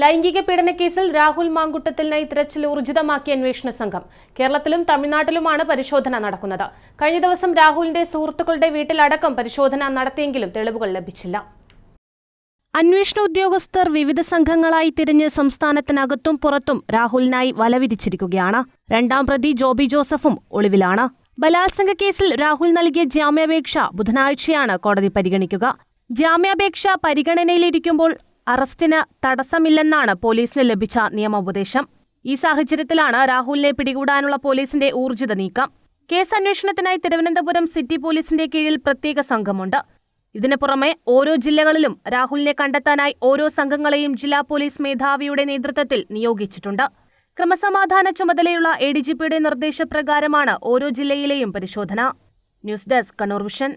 ലൈംഗിക പീഡന കേസിൽ രാഹുൽ മാങ്കുട്ടത്തിലിനായി തിരച്ചിൽ ഊർജിതമാക്കിയ അന്വേഷണ സംഘം. കേരളത്തിലും തമിഴ്നാട്ടിലുമാണ് പരിശോധന നടക്കുന്നത്. കഴിഞ്ഞ ദിവസം രാഹുലിന്റെ സുഹൃത്തുക്കളുടെ വീട്ടിലടക്കം പരിശോധന നടത്തിയെങ്കിലും തെളിവുകൾ ലഭിച്ചില്ല. അന്വേഷണ ഉദ്യോഗസ്ഥർ വിവിധ സംഘങ്ങളായി തിരിഞ്ഞ് സംസ്ഥാനത്തിനകത്തും പുറത്തും രാഹുലിനായി വലവിരിച്ചിരിക്കുകയാണ്. രണ്ടാം പ്രതി ജോബി ജോസഫും ഒളിവിലാണ്. ബലാത്സംഗ കേസിൽ രാഹുൽ നൽകിയ ജാമ്യാപേക്ഷ ബുധനാഴ്ചയാണ് കോടതി പരിഗണിക്കുക. ജാമ്യാപേക്ഷ പരിഗണനയിലിരിക്കുമ്പോൾ അറസ്റ്റിന് തടസ്സമില്ലെന്നാണ് പോലീസിന് ലഭിച്ച നിയമോപദേശം. ഈ സാഹചര്യത്തിലാണ് രാഹുലിനെ പിടികൂടാനുള്ള പോലീസിന്റെ ഊർജിത നീക്കം. കേസ് അന്വേഷണത്തിനായി തിരുവനന്തപുരം സിറ്റി പോലീസിന്റെ കീഴിൽ പ്രത്യേക സംഘമുണ്ട്. ഇതിനു പുറമെ ഓരോ ജില്ലകളിലും രാഹുലിനെ കണ്ടെത്താനായി ഓരോ സംഘങ്ങളെയും ജില്ലാ പോലീസ് മേധാവിയുടെ നേതൃത്വത്തിൽ നിയോഗിച്ചിട്ടുണ്ട്. ക്രമസമാധാന ചുമതലയുള്ള എ ഡി ജി പിയുടെ നിർദ്ദേശപ്രകാരമാണ് ഓരോ ജില്ലയിലെയും പരിശോധന. News desk Kannur vision.